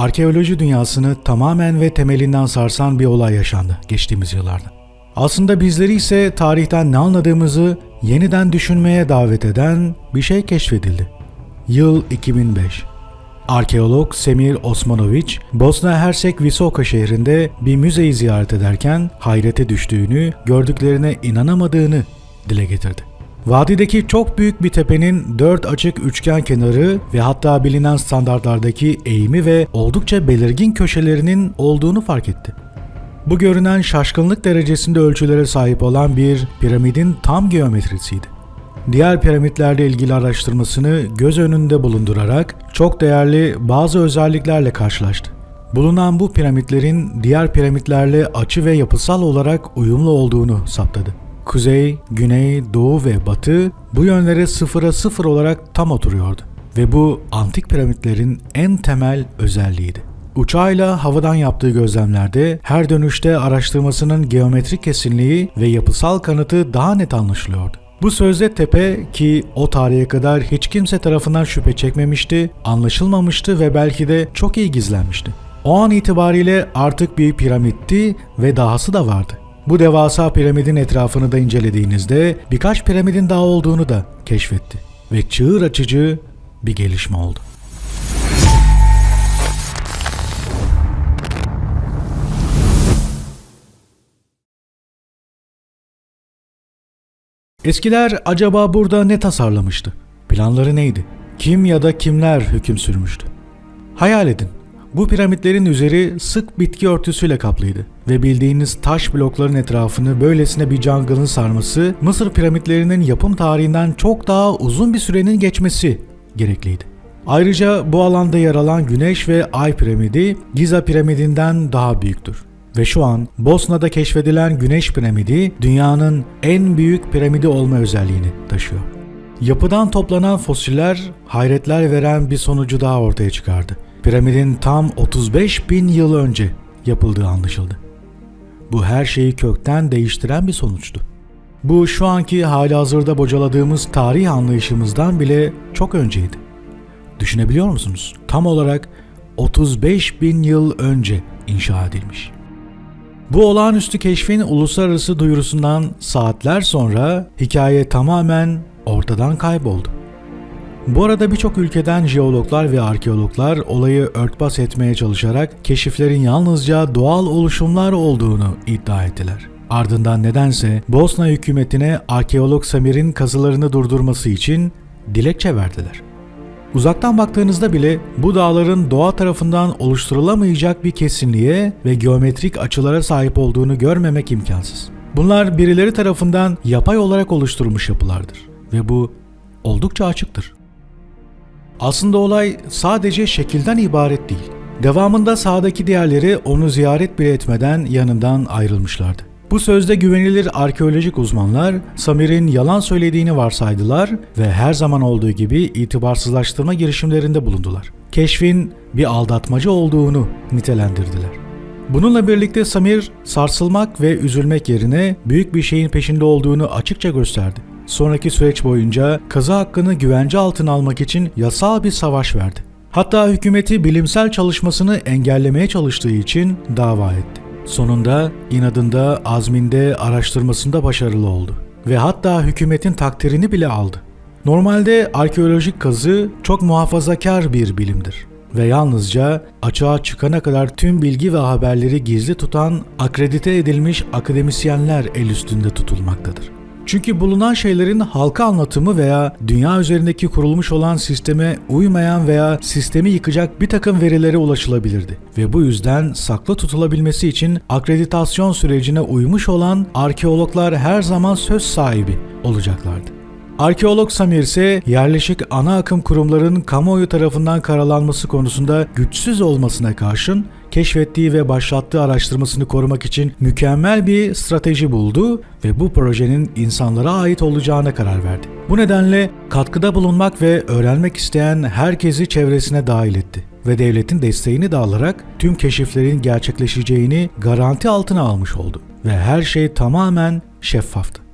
arkeoloji dünyasını tamamen ve temelinden sarsan bir olay yaşandı geçtiğimiz yıllarda. Aslında bizleri ise tarihten ne anladığımızı yeniden düşünmeye davet eden bir şey keşfedildi. Yıl 2005. Arkeolog Semir Osmanoviç, Bosna Hersek Visoka şehrinde bir müzeyi ziyaret ederken hayrete düştüğünü, gördüklerine inanamadığını dile getirdi. Vadideki çok büyük bir tepenin dört açık üçgen kenarı ve hatta bilinen standartlardaki eğimi ve oldukça belirgin köşelerinin olduğunu fark etti. Bu görünen şaşkınlık derecesinde ölçülere sahip olan bir piramidin tam geometrisiydi. Diğer piramitlerle ilgili araştırmasını göz önünde bulundurarak çok değerli bazı özelliklerle karşılaştı. Bulunan bu piramitlerin diğer piramitlerle açı ve yapısal olarak uyumlu olduğunu saptadı. Kuzey, güney, doğu ve batı bu yönlere sıfıra sıfır olarak tam oturuyordu. Ve bu antik piramitlerin en temel özelliğiydi. Uçağıyla havadan yaptığı gözlemlerde her dönüşte araştırmasının geometrik kesinliği ve yapısal kanıtı daha net anlaşılıyordu. Bu sözde tepe ki o tarihe kadar hiç kimse tarafından şüphe çekmemişti, anlaşılmamıştı ve belki de çok iyi gizlenmişti. O an itibariyle artık bir piramitti ve dahası da vardı. Bu devasa piramidin etrafını da incelediğinizde birkaç piramidin daha olduğunu da keşfetti ve çığır açıcı bir gelişme oldu. Eskiler acaba burada ne tasarlamıştı? Planları neydi? Kim ya da kimler hüküm sürmüştü? Hayal edin. Bu piramitlerin üzeri sık bitki örtüsüyle kaplıydı ve bildiğiniz taş blokların etrafını böylesine bir jungle'ın sarması Mısır piramitlerinin yapım tarihinden çok daha uzun bir sürenin geçmesi gerekliydi. Ayrıca bu alanda yer alan Güneş ve Ay piramidi Giza piramidinden daha büyüktür. Ve şu an Bosna'da keşfedilen Güneş piramidi dünyanın en büyük piramidi olma özelliğini taşıyor. Yapıdan toplanan fosiller hayretler veren bir sonucu daha ortaya çıkardı. Piramidin tam 35 bin yıl önce yapıldığı anlaşıldı. Bu her şeyi kökten değiştiren bir sonuçtu. Bu şu anki hali hazırda bocaladığımız tarih anlayışımızdan bile çok önceydi. Düşünebiliyor musunuz? Tam olarak 35 bin yıl önce inşa edilmiş. Bu olağanüstü keşfin uluslararası duyurusundan saatler sonra hikaye tamamen ortadan kayboldu. Bu arada birçok ülkeden jeologlar ve arkeologlar olayı örtbas etmeye çalışarak keşiflerin yalnızca doğal oluşumlar olduğunu iddia ettiler. Ardından nedense Bosna hükümetine arkeolog Samir'in kazılarını durdurması için dilekçe verdiler. Uzaktan baktığınızda bile bu dağların doğa tarafından oluşturulamayacak bir kesinliğe ve geometrik açılara sahip olduğunu görmemek imkansız. Bunlar birileri tarafından yapay olarak oluşturulmuş yapılardır ve bu oldukça açıktır. Aslında olay sadece şekilden ibaret değil. Devamında sağdaki diğerleri onu ziyaret bile etmeden yanından ayrılmışlardı. Bu sözde güvenilir arkeolojik uzmanlar Samir'in yalan söylediğini varsaydılar ve her zaman olduğu gibi itibarsızlaştırma girişimlerinde bulundular. Keşfin bir aldatmacı olduğunu nitelendirdiler. Bununla birlikte Samir sarsılmak ve üzülmek yerine büyük bir şeyin peşinde olduğunu açıkça gösterdi. Sonraki süreç boyunca kazı hakkını güvence altına almak için yasal bir savaş verdi. Hatta hükümeti bilimsel çalışmasını engellemeye çalıştığı için dava etti. Sonunda inadında, azminde, araştırmasında başarılı oldu ve hatta hükümetin takdirini bile aldı. Normalde arkeolojik kazı çok muhafazakar bir bilimdir ve yalnızca açığa çıkana kadar tüm bilgi ve haberleri gizli tutan akredite edilmiş akademisyenler el üstünde tutulmaktadır. Çünkü bulunan şeylerin halka anlatımı veya dünya üzerindeki kurulmuş olan sisteme uymayan veya sistemi yıkacak bir takım verilere ulaşılabilirdi. Ve bu yüzden saklı tutulabilmesi için akreditasyon sürecine uymuş olan arkeologlar her zaman söz sahibi olacaklardı. Arkeolog Samir ise yerleşik ana akım kurumların kamuoyu tarafından karalanması konusunda güçsüz olmasına karşın keşfettiği ve başlattığı araştırmasını korumak için mükemmel bir strateji buldu ve bu projenin insanlara ait olacağına karar verdi. Bu nedenle katkıda bulunmak ve öğrenmek isteyen herkesi çevresine dahil etti ve devletin desteğini de alarak tüm keşiflerin gerçekleşeceğini garanti altına almış oldu ve her şey tamamen şeffaftı.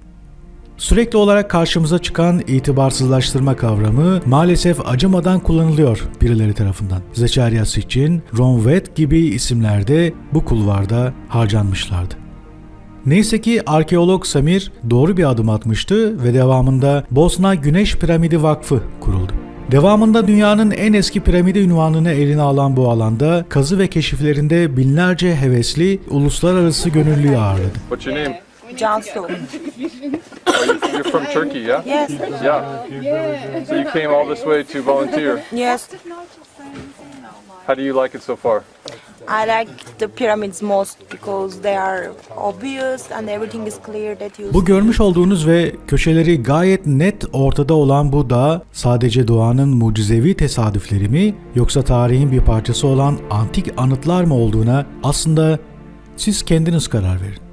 Sürekli olarak karşımıza çıkan itibarsızlaştırma kavramı maalesef acımadan kullanılıyor birileri tarafından. Zecharia Sitchin, Ron Wett gibi isimler de bu kulvarda harcanmışlardı. Neyse ki arkeolog Samir doğru bir adım atmıştı ve devamında Bosna Güneş Piramidi Vakfı kuruldu. Devamında dünyanın en eski piramidi ünvanını eline alan bu alanda kazı ve keşiflerinde binlerce hevesli uluslararası gönüllüyü ağırladı. What's your name? Cansu. You- you're from Turkey, yeah? Yes. Yeah. So you came all this way to volunteer. Yes. How do you like it so far? I like the pyramids most because they are obvious and everything is clear that you Bu görmüş olduğunuz ve köşeleri gayet net ortada olan bu dağ sadece doğanın mucizevi tesadüfleri mi yoksa tarihin bir parçası olan antik anıtlar mı olduğuna aslında siz kendiniz karar verin.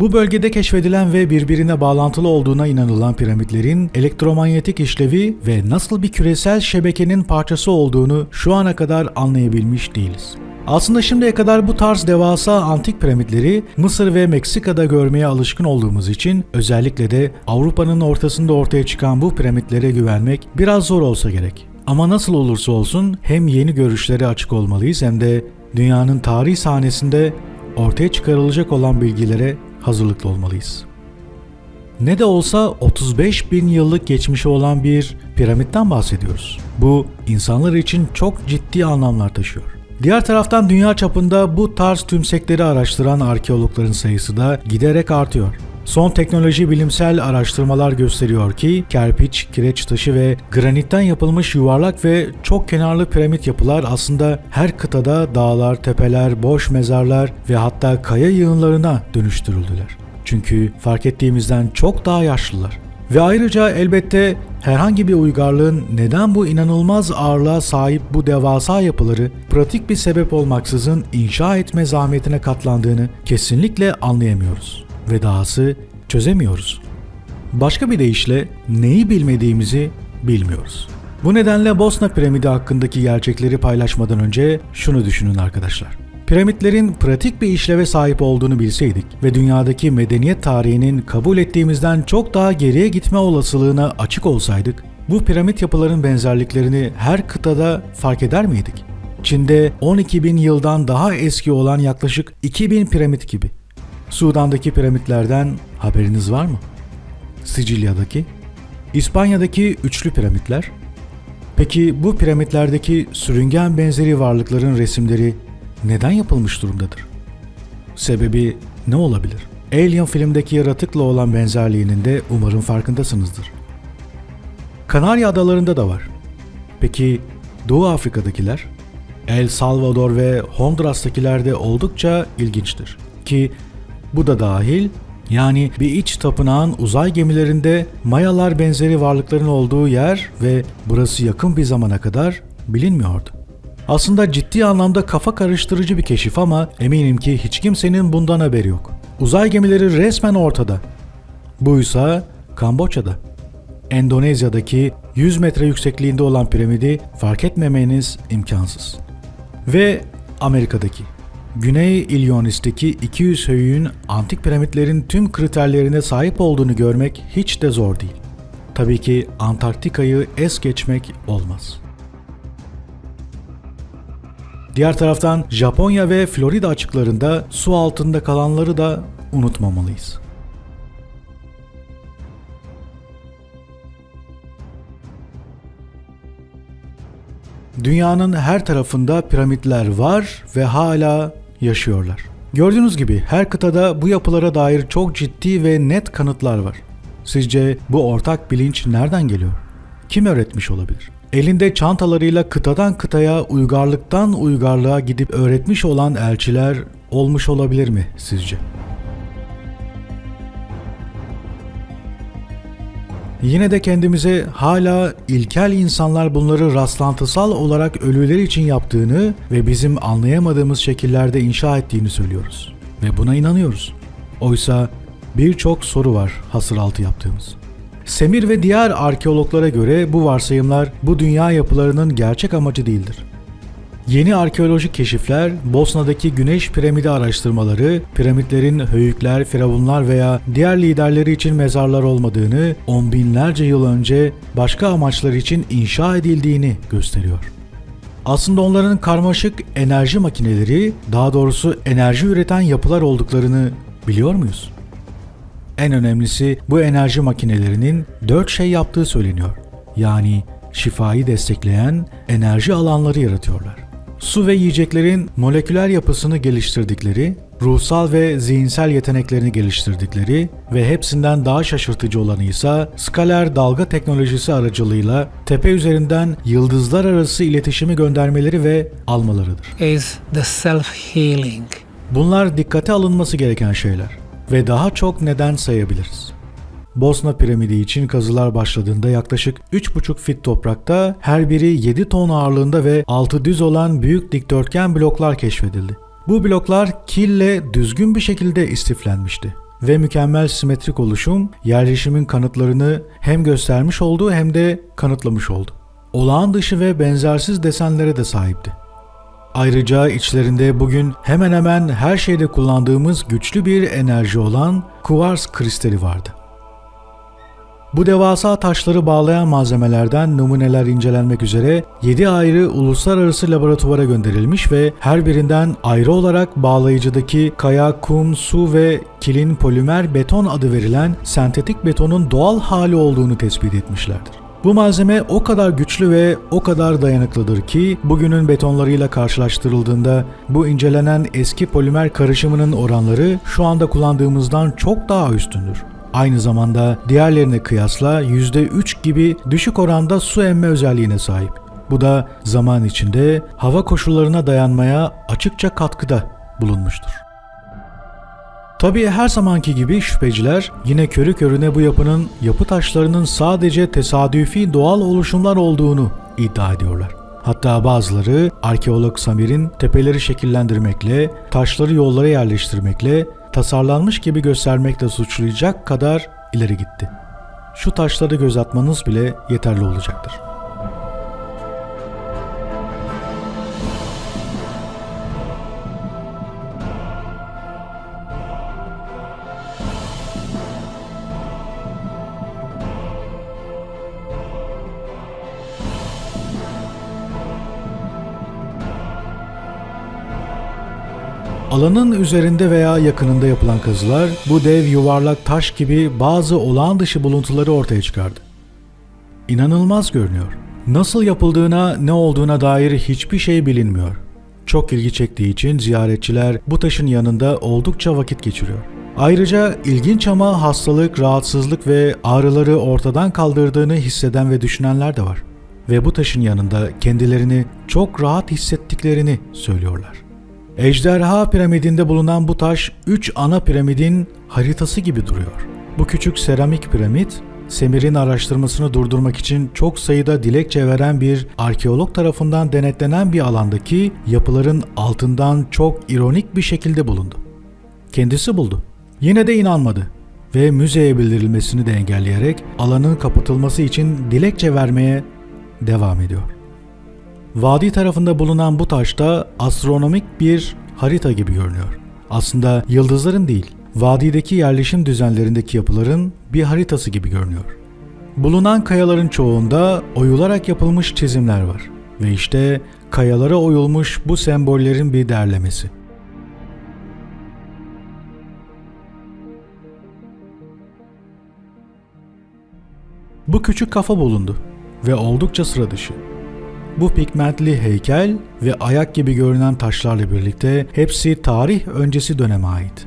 Bu bölgede keşfedilen ve birbirine bağlantılı olduğuna inanılan piramitlerin elektromanyetik işlevi ve nasıl bir küresel şebekenin parçası olduğunu şu ana kadar anlayabilmiş değiliz. Aslında şimdiye kadar bu tarz devasa antik piramitleri Mısır ve Meksika'da görmeye alışkın olduğumuz için özellikle de Avrupa'nın ortasında ortaya çıkan bu piramitlere güvenmek biraz zor olsa gerek. Ama nasıl olursa olsun hem yeni görüşlere açık olmalıyız hem de dünyanın tarih sahnesinde ortaya çıkarılacak olan bilgilere hazırlıklı olmalıyız. Ne de olsa 35 bin yıllık geçmişi olan bir piramitten bahsediyoruz. Bu insanlar için çok ciddi anlamlar taşıyor. Diğer taraftan dünya çapında bu tarz tümsekleri araştıran arkeologların sayısı da giderek artıyor. Son teknoloji bilimsel araştırmalar gösteriyor ki kerpiç, kireç taşı ve granitten yapılmış yuvarlak ve çok kenarlı piramit yapılar aslında her kıtada dağlar, tepeler, boş mezarlar ve hatta kaya yığınlarına dönüştürüldüler. Çünkü fark ettiğimizden çok daha yaşlılar. Ve ayrıca elbette herhangi bir uygarlığın neden bu inanılmaz ağırlığa sahip bu devasa yapıları pratik bir sebep olmaksızın inşa etme zahmetine katlandığını kesinlikle anlayamıyoruz. Ve dahası çözemiyoruz. Başka bir deyişle neyi bilmediğimizi bilmiyoruz. Bu nedenle Bosna piramidi hakkındaki gerçekleri paylaşmadan önce şunu düşünün arkadaşlar. Piramitlerin pratik bir işleve sahip olduğunu bilseydik ve dünyadaki medeniyet tarihinin kabul ettiğimizden çok daha geriye gitme olasılığına açık olsaydık, bu piramit yapıların benzerliklerini her kıtada fark eder miydik? Çin'de 12 bin yıldan daha eski olan yaklaşık 2000 piramit gibi. Sudan'daki piramitlerden haberiniz var mı? Sicilya'daki, İspanya'daki üçlü piramitler. Peki bu piramitlerdeki sürüngen benzeri varlıkların resimleri neden yapılmış durumdadır? Sebebi ne olabilir? Alien filmdeki yaratıkla olan benzerliğinin de umarım farkındasınızdır. Kanarya Adalarında da var. Peki Doğu Afrika'dakiler? El Salvador ve Honduras'takiler de oldukça ilginçtir. Ki bu da dahil yani bir iç tapınağın uzay gemilerinde Mayalar benzeri varlıkların olduğu yer ve burası yakın bir zamana kadar bilinmiyordu. Aslında ciddi anlamda kafa karıştırıcı bir keşif ama eminim ki hiç kimsenin bundan haberi yok. Uzay gemileri resmen ortada. Buysa Kamboçya'da. Endonezya'daki 100 metre yüksekliğinde olan piramidi fark etmemeniz imkansız. Ve Amerika'daki Güney Illinois'teki 200 höyüğün antik piramitlerin tüm kriterlerine sahip olduğunu görmek hiç de zor değil. Tabii ki Antarktika'yı es geçmek olmaz. Diğer taraftan Japonya ve Florida açıklarında su altında kalanları da unutmamalıyız. Dünyanın her tarafında piramitler var ve hala yaşıyorlar. Gördüğünüz gibi her kıtada bu yapılara dair çok ciddi ve net kanıtlar var. Sizce bu ortak bilinç nereden geliyor? Kim öğretmiş olabilir? Elinde çantalarıyla kıtadan kıtaya, uygarlıktan uygarlığa gidip öğretmiş olan elçiler olmuş olabilir mi sizce? Yine de kendimize hala ilkel insanlar bunları rastlantısal olarak ölüler için yaptığını ve bizim anlayamadığımız şekillerde inşa ettiğini söylüyoruz. Ve buna inanıyoruz. Oysa birçok soru var hasıraltı yaptığımız. Semir ve diğer arkeologlara göre bu varsayımlar bu dünya yapılarının gerçek amacı değildir. Yeni arkeolojik keşifler, Bosna'daki güneş piramidi araştırmaları, piramitlerin höyükler, firavunlar veya diğer liderleri için mezarlar olmadığını, on binlerce yıl önce başka amaçlar için inşa edildiğini gösteriyor. Aslında onların karmaşık enerji makineleri, daha doğrusu enerji üreten yapılar olduklarını biliyor muyuz? En önemlisi bu enerji makinelerinin dört şey yaptığı söyleniyor. Yani şifayı destekleyen enerji alanları yaratıyorlar. Su ve yiyeceklerin moleküler yapısını geliştirdikleri, ruhsal ve zihinsel yeteneklerini geliştirdikleri ve hepsinden daha şaşırtıcı olanı ise skaler dalga teknolojisi aracılığıyla tepe üzerinden yıldızlar arası iletişimi göndermeleri ve almalarıdır. is the self-healing. Bunlar dikkate alınması gereken şeyler ve daha çok neden sayabiliriz. Bosna piramidi için kazılar başladığında yaklaşık 3,5 fit toprakta her biri 7 ton ağırlığında ve altı düz olan büyük dikdörtgen bloklar keşfedildi. Bu bloklar kille düzgün bir şekilde istiflenmişti ve mükemmel simetrik oluşum yerleşimin kanıtlarını hem göstermiş oldu hem de kanıtlamış oldu. Olağan dışı ve benzersiz desenlere de sahipti. Ayrıca içlerinde bugün hemen hemen her şeyde kullandığımız güçlü bir enerji olan kuvars kristali vardı. Bu devasa taşları bağlayan malzemelerden numuneler incelenmek üzere 7 ayrı uluslararası laboratuvara gönderilmiş ve her birinden ayrı olarak bağlayıcıdaki kaya, kum, su ve kilin polimer beton adı verilen sentetik betonun doğal hali olduğunu tespit etmişlerdir. Bu malzeme o kadar güçlü ve o kadar dayanıklıdır ki bugünün betonlarıyla karşılaştırıldığında bu incelenen eski polimer karışımının oranları şu anda kullandığımızdan çok daha üstündür. Aynı zamanda diğerlerine kıyasla %3 gibi düşük oranda su emme özelliğine sahip. Bu da zaman içinde hava koşullarına dayanmaya açıkça katkıda bulunmuştur. Tabii her zamanki gibi şüpheciler yine körü körüne bu yapının yapı taşlarının sadece tesadüfi doğal oluşumlar olduğunu iddia ediyorlar. Hatta bazıları arkeolog Samir'in tepeleri şekillendirmekle, taşları yollara yerleştirmekle, tasarlanmış gibi göstermekle suçlayacak kadar ileri gitti. Şu taşları göz atmanız bile yeterli olacaktır. Alanın üzerinde veya yakınında yapılan kazılar bu dev yuvarlak taş gibi bazı olağan dışı buluntuları ortaya çıkardı. İnanılmaz görünüyor. Nasıl yapıldığına, ne olduğuna dair hiçbir şey bilinmiyor. Çok ilgi çektiği için ziyaretçiler bu taşın yanında oldukça vakit geçiriyor. Ayrıca ilginç ama hastalık, rahatsızlık ve ağrıları ortadan kaldırdığını hisseden ve düşünenler de var. Ve bu taşın yanında kendilerini çok rahat hissettiklerini söylüyorlar. Ejderha piramidinde bulunan bu taş 3 ana piramidin haritası gibi duruyor. Bu küçük seramik piramit, Semir'in araştırmasını durdurmak için çok sayıda dilekçe veren bir arkeolog tarafından denetlenen bir alandaki yapıların altından çok ironik bir şekilde bulundu. Kendisi buldu. Yine de inanmadı ve müzeye bildirilmesini de engelleyerek alanın kapatılması için dilekçe vermeye devam ediyor. Vadi tarafında bulunan bu taşta astronomik bir harita gibi görünüyor. Aslında yıldızların değil, vadideki yerleşim düzenlerindeki yapıların bir haritası gibi görünüyor. Bulunan kayaların çoğunda oyularak yapılmış çizimler var ve işte kayalara oyulmuş bu sembollerin bir derlemesi. Bu küçük kafa bulundu ve oldukça sıra dışı. Bu pigmentli heykel ve ayak gibi görünen taşlarla birlikte hepsi tarih öncesi döneme ait.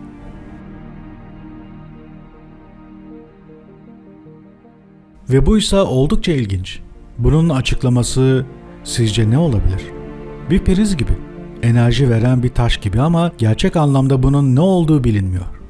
Ve bu ise oldukça ilginç. Bunun açıklaması sizce ne olabilir? Bir priz gibi, enerji veren bir taş gibi ama gerçek anlamda bunun ne olduğu bilinmiyor.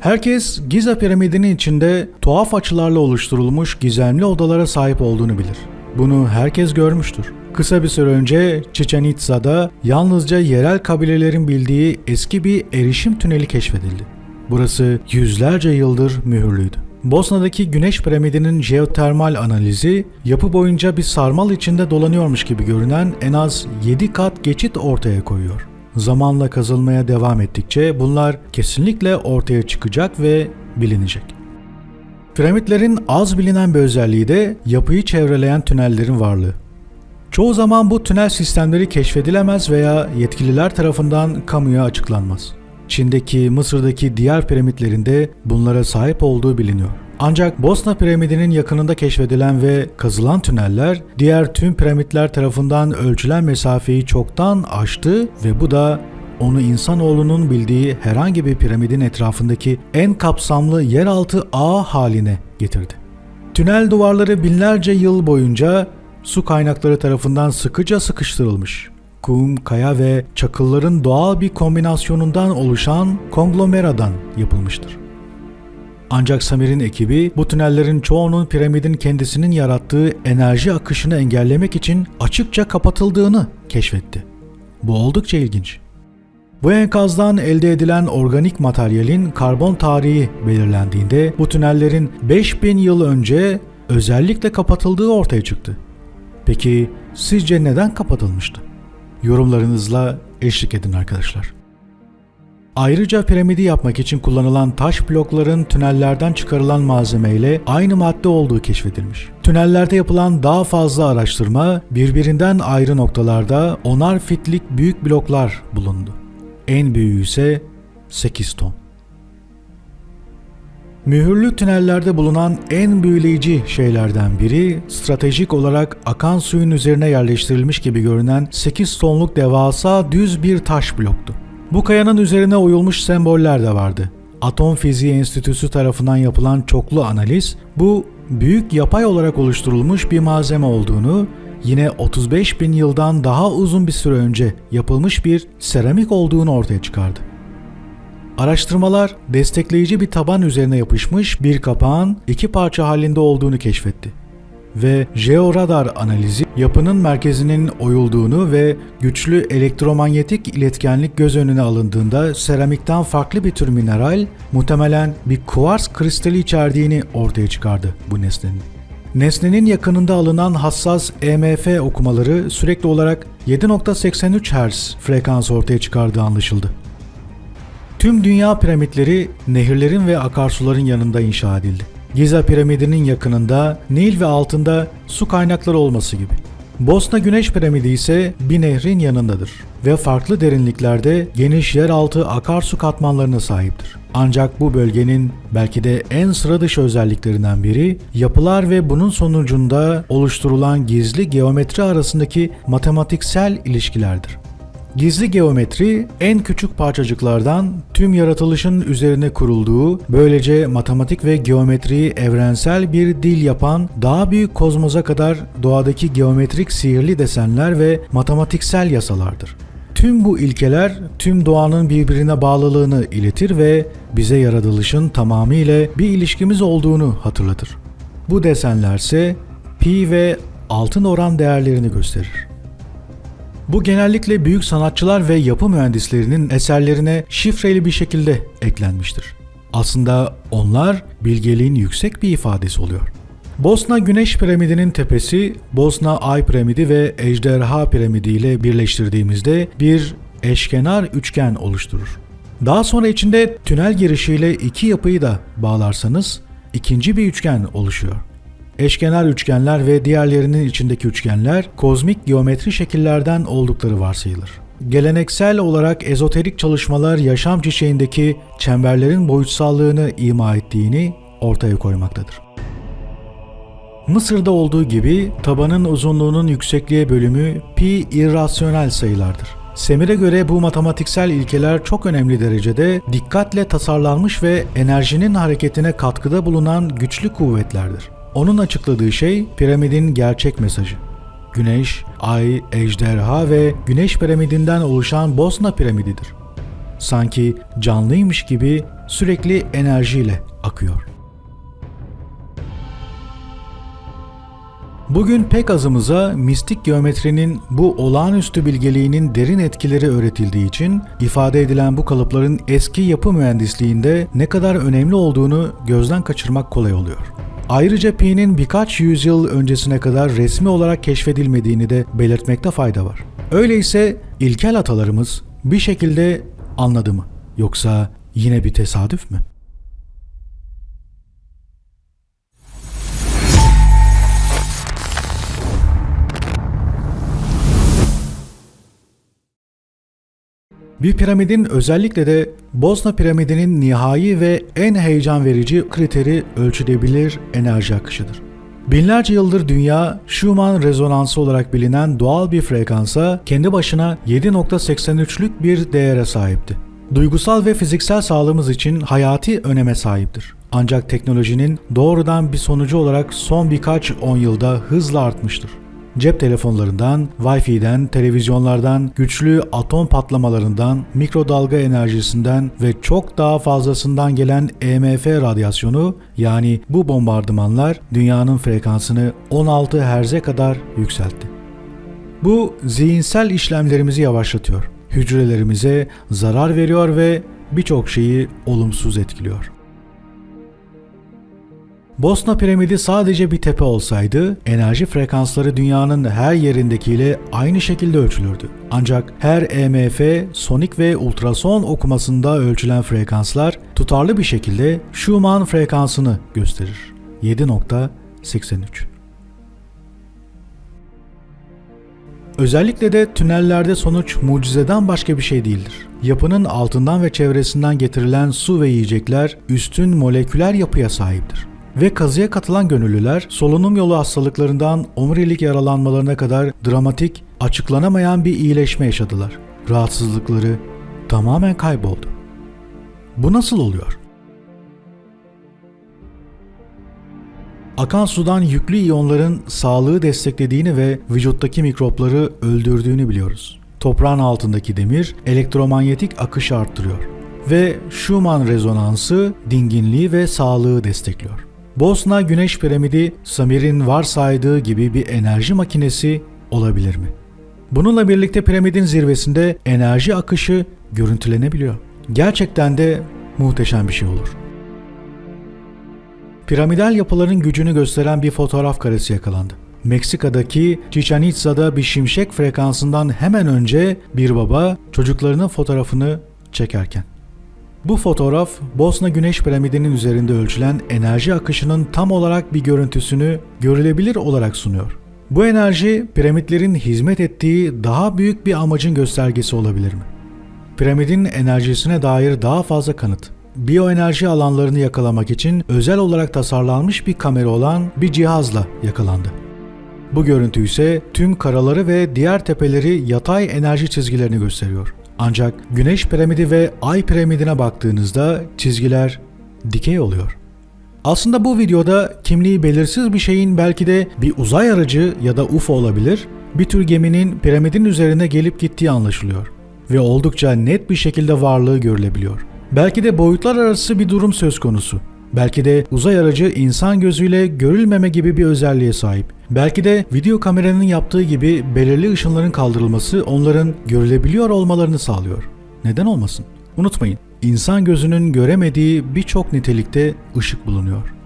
Herkes Giza piramidinin içinde tuhaf açılarla oluşturulmuş gizemli odalara sahip olduğunu bilir. Bunu herkes görmüştür. Kısa bir süre önce Chichen Itza'da yalnızca yerel kabilelerin bildiği eski bir erişim tüneli keşfedildi. Burası yüzlerce yıldır mühürlüydü. Bosna'daki Güneş piramidinin jeotermal analizi yapı boyunca bir sarmal içinde dolanıyormuş gibi görünen en az 7 kat geçit ortaya koyuyor. Zamanla kazılmaya devam ettikçe bunlar kesinlikle ortaya çıkacak ve bilinecek. Piramitlerin az bilinen bir özelliği de yapıyı çevreleyen tünellerin varlığı. Çoğu zaman bu tünel sistemleri keşfedilemez veya yetkililer tarafından kamuya açıklanmaz. Çin'deki, Mısır'daki diğer piramitlerinde bunlara sahip olduğu biliniyor. Ancak Bosna piramidinin yakınında keşfedilen ve kazılan tüneller diğer tüm piramitler tarafından ölçülen mesafeyi çoktan aştı ve bu da onu insanoğlunun bildiği herhangi bir piramidin etrafındaki en kapsamlı yeraltı ağ haline getirdi. Tünel duvarları binlerce yıl boyunca su kaynakları tarafından sıkıca sıkıştırılmış. Kum, kaya ve çakılların doğal bir kombinasyonundan oluşan konglomeradan yapılmıştır. Ancak Samir'in ekibi bu tünellerin çoğunun piramidin kendisinin yarattığı enerji akışını engellemek için açıkça kapatıldığını keşfetti. Bu oldukça ilginç. Bu enkazdan elde edilen organik materyalin karbon tarihi belirlendiğinde bu tünellerin 5000 yıl önce özellikle kapatıldığı ortaya çıktı. Peki sizce neden kapatılmıştı? Yorumlarınızla eşlik edin arkadaşlar. Ayrıca piramidi yapmak için kullanılan taş blokların tünellerden çıkarılan malzemeyle aynı madde olduğu keşfedilmiş. Tünellerde yapılan daha fazla araştırma birbirinden ayrı noktalarda onar fitlik büyük bloklar bulundu. En büyüğü ise 8 ton. Mühürlü tünellerde bulunan en büyüleyici şeylerden biri stratejik olarak akan suyun üzerine yerleştirilmiş gibi görünen 8 tonluk devasa düz bir taş bloktu. Bu kayanın üzerine oyulmuş semboller de vardı. Atom Fiziği Enstitüsü tarafından yapılan çoklu analiz bu büyük yapay olarak oluşturulmuş bir malzeme olduğunu, yine 35 bin yıldan daha uzun bir süre önce yapılmış bir seramik olduğunu ortaya çıkardı. Araştırmalar destekleyici bir taban üzerine yapışmış bir kapağın iki parça halinde olduğunu keşfetti. Ve jeoradar analizi yapının merkezinin oyulduğunu ve güçlü elektromanyetik iletkenlik göz önüne alındığında seramikten farklı bir tür mineral, muhtemelen bir kuvars kristali içerdiğini ortaya çıkardı bu nesnenin. Nesnenin yakınında alınan hassas EMF okumaları sürekli olarak 7.83 Hz frekans ortaya çıkardığı anlaşıldı. Tüm dünya piramitleri nehirlerin ve akarsuların yanında inşa edildi. Giza piramidinin yakınında Nil ve altında su kaynakları olması gibi. Bosna Güneş piramidi ise bir nehrin yanındadır ve farklı derinliklerde geniş yeraltı akarsu katmanlarına sahiptir. Ancak bu bölgenin belki de en sıra dışı özelliklerinden biri yapılar ve bunun sonucunda oluşturulan gizli geometri arasındaki matematiksel ilişkilerdir. Gizli geometri en küçük parçacıklardan tüm yaratılışın üzerine kurulduğu, böylece matematik ve geometriyi evrensel bir dil yapan daha büyük kozmoza kadar doğadaki geometrik sihirli desenler ve matematiksel yasalardır. Tüm bu ilkeler tüm doğanın birbirine bağlılığını iletir ve bize yaratılışın tamamıyla bir ilişkimiz olduğunu hatırlatır. Bu desenlerse pi ve altın oran değerlerini gösterir. Bu genellikle büyük sanatçılar ve yapı mühendislerinin eserlerine şifreli bir şekilde eklenmiştir. Aslında onlar bilgeliğin yüksek bir ifadesi oluyor. Bosna Güneş Piramidinin tepesi Bosna Ay Piramidi ve Ejderha Piramidi ile birleştirdiğimizde bir eşkenar üçgen oluşturur. Daha sonra içinde tünel girişiyle iki yapıyı da bağlarsanız ikinci bir üçgen oluşuyor. Eşkenar üçgenler ve diğerlerinin içindeki üçgenler kozmik geometri şekillerden oldukları varsayılır. Geleneksel olarak ezoterik çalışmalar yaşam çiçeğindeki çemberlerin boyutsallığını ima ettiğini ortaya koymaktadır. Mısır'da olduğu gibi tabanın uzunluğunun yüksekliğe bölümü pi irrasyonel sayılardır. Semir'e göre bu matematiksel ilkeler çok önemli derecede dikkatle tasarlanmış ve enerjinin hareketine katkıda bulunan güçlü kuvvetlerdir. Onun açıkladığı şey piramidin gerçek mesajı. Güneş, Ay, Ejderha ve Güneş piramidinden oluşan Bosna piramididir. Sanki canlıymış gibi sürekli enerjiyle akıyor. Bugün pek azımıza mistik geometrinin bu olağanüstü bilgeliğinin derin etkileri öğretildiği için ifade edilen bu kalıpların eski yapı mühendisliğinde ne kadar önemli olduğunu gözden kaçırmak kolay oluyor. Ayrıca pi'nin birkaç yüzyıl öncesine kadar resmi olarak keşfedilmediğini de belirtmekte fayda var. Öyleyse ilkel atalarımız bir şekilde anladı mı? Yoksa yine bir tesadüf mü? Bir piramidin özellikle de Bosna piramidinin nihai ve en heyecan verici kriteri ölçülebilir enerji akışıdır. Binlerce yıldır dünya Schumann rezonansı olarak bilinen doğal bir frekansa kendi başına 7.83'lük bir değere sahipti. Duygusal ve fiziksel sağlığımız için hayati öneme sahiptir. Ancak teknolojinin doğrudan bir sonucu olarak son birkaç on yılda hızla artmıştır. Cep telefonlarından, Wi-Fi'den, televizyonlardan, güçlü atom patlamalarından, mikrodalga enerjisinden ve çok daha fazlasından gelen EMF radyasyonu yani bu bombardımanlar dünyanın frekansını 16 Hz'e kadar yükseltti. Bu zihinsel işlemlerimizi yavaşlatıyor, hücrelerimize zarar veriyor ve birçok şeyi olumsuz etkiliyor. Bosna piramidi sadece bir tepe olsaydı enerji frekansları dünyanın her yerindekiyle aynı şekilde ölçülürdü. Ancak her EMF, sonik ve ultrason okumasında ölçülen frekanslar tutarlı bir şekilde Schumann frekansını gösterir. 7.83 Özellikle de tünellerde sonuç mucizeden başka bir şey değildir. Yapının altından ve çevresinden getirilen su ve yiyecekler üstün moleküler yapıya sahiptir. Ve kazıya katılan gönüllüler solunum yolu hastalıklarından omurilik yaralanmalarına kadar dramatik, açıklanamayan bir iyileşme yaşadılar. Rahatsızlıkları tamamen kayboldu. Bu nasıl oluyor? Akan sudan yüklü iyonların sağlığı desteklediğini ve vücuttaki mikropları öldürdüğünü biliyoruz. Toprağın altındaki demir elektromanyetik akışı arttırıyor ve Schumann rezonansı dinginliği ve sağlığı destekliyor. Bosna Güneş Piramidi Samir'in varsaydığı gibi bir enerji makinesi olabilir mi? Bununla birlikte piramidin zirvesinde enerji akışı görüntülenebiliyor. Gerçekten de muhteşem bir şey olur. Piramidal yapıların gücünü gösteren bir fotoğraf karesi yakalandı. Meksika'daki Chichen Itza'da bir şimşek frekansından hemen önce bir baba çocuklarının fotoğrafını çekerken. Bu fotoğraf Bosna Güneş Piramidi'nin üzerinde ölçülen enerji akışının tam olarak bir görüntüsünü görülebilir olarak sunuyor. Bu enerji piramitlerin hizmet ettiği daha büyük bir amacın göstergesi olabilir mi? Piramidin enerjisine dair daha fazla kanıt. Biyoenerji alanlarını yakalamak için özel olarak tasarlanmış bir kamera olan bir cihazla yakalandı. Bu görüntü ise tüm karaları ve diğer tepeleri yatay enerji çizgilerini gösteriyor. Ancak Güneş piramidi ve Ay piramidine baktığınızda çizgiler dikey oluyor. Aslında bu videoda kimliği belirsiz bir şeyin belki de bir uzay aracı ya da UFO olabilir, bir tür geminin piramidin üzerine gelip gittiği anlaşılıyor ve oldukça net bir şekilde varlığı görülebiliyor. Belki de boyutlar arası bir durum söz konusu. Belki de uzay aracı insan gözüyle görülmeme gibi bir özelliğe sahip. Belki de video kameranın yaptığı gibi belirli ışınların kaldırılması onların görülebiliyor olmalarını sağlıyor. Neden olmasın? Unutmayın, insan gözünün göremediği birçok nitelikte ışık bulunuyor.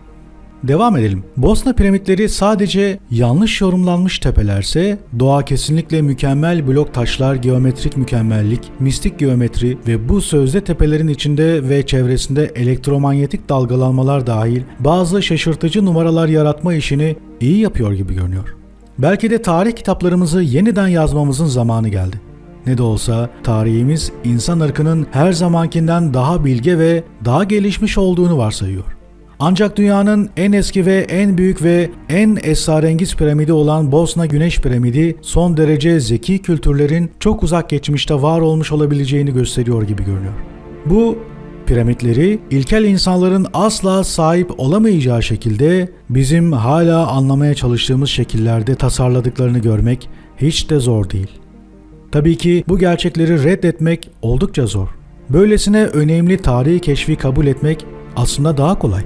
Devam edelim. Bosna piramitleri sadece yanlış yorumlanmış tepelerse doğa kesinlikle mükemmel blok taşlar, geometrik mükemmellik, mistik geometri ve bu sözde tepelerin içinde ve çevresinde elektromanyetik dalgalanmalar dahil bazı şaşırtıcı numaralar yaratma işini iyi yapıyor gibi görünüyor. Belki de tarih kitaplarımızı yeniden yazmamızın zamanı geldi. Ne de olsa tarihimiz insan ırkının her zamankinden daha bilge ve daha gelişmiş olduğunu varsayıyor. Ancak dünyanın en eski ve en büyük ve en esrarengiz piramidi olan Bosna Güneş Piramidi son derece zeki kültürlerin çok uzak geçmişte var olmuş olabileceğini gösteriyor gibi görünüyor. Bu piramitleri ilkel insanların asla sahip olamayacağı şekilde bizim hala anlamaya çalıştığımız şekillerde tasarladıklarını görmek hiç de zor değil. Tabii ki bu gerçekleri reddetmek oldukça zor. Böylesine önemli tarihi keşfi kabul etmek aslında daha kolay.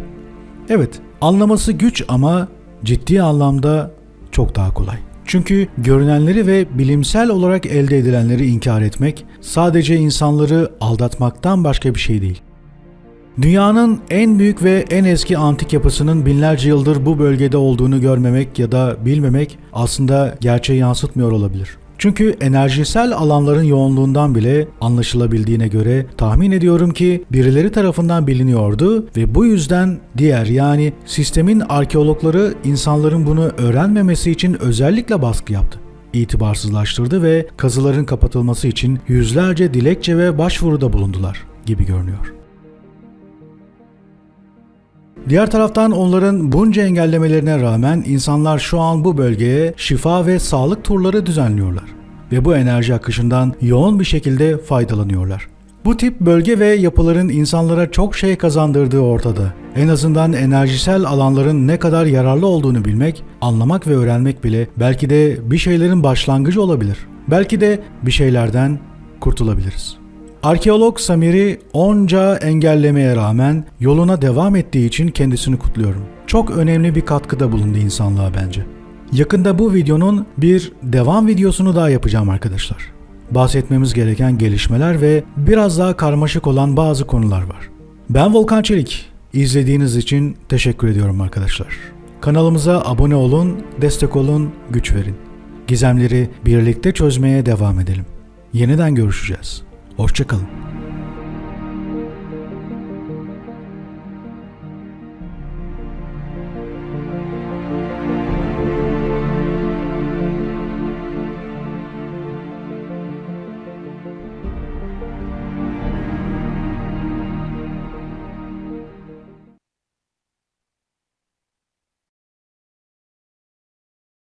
Evet, anlaması güç ama ciddi anlamda çok daha kolay. Çünkü görünenleri ve bilimsel olarak elde edilenleri inkar etmek sadece insanları aldatmaktan başka bir şey değil. Dünyanın en büyük ve en eski antik yapısının binlerce yıldır bu bölgede olduğunu görmemek ya da bilmemek aslında gerçeği yansıtmıyor olabilir. Çünkü enerjisel alanların yoğunluğundan bile anlaşılabildiğine göre tahmin ediyorum ki birileri tarafından biliniyordu ve bu yüzden diğer yani sistemin arkeologları insanların bunu öğrenmemesi için özellikle baskı yaptı itibarsızlaştırdı ve kazıların kapatılması için yüzlerce dilekçe ve başvuruda bulundular gibi görünüyor. Diğer taraftan onların bunca engellemelerine rağmen insanlar şu an bu bölgeye şifa ve sağlık turları düzenliyorlar ve bu enerji akışından yoğun bir şekilde faydalanıyorlar. Bu tip bölge ve yapıların insanlara çok şey kazandırdığı ortada. En azından enerjisel alanların ne kadar yararlı olduğunu bilmek, anlamak ve öğrenmek bile belki de bir şeylerin başlangıcı olabilir. Belki de bir şeylerden kurtulabiliriz. Arkeolog Samir'i onca engellemeye rağmen yoluna devam ettiği için kendisini kutluyorum. Çok önemli bir katkıda bulundu insanlığa bence. Yakında bu videonun bir devam videosunu daha yapacağım arkadaşlar. Bahsetmemiz gereken gelişmeler ve biraz daha karmaşık olan bazı konular var. Ben Volkan Çelik. İzlediğiniz için teşekkür ediyorum arkadaşlar. Kanalımıza abone olun, destek olun, güç verin. Gizemleri birlikte çözmeye devam edelim. Yeniden görüşeceğiz. Hoşçakalın.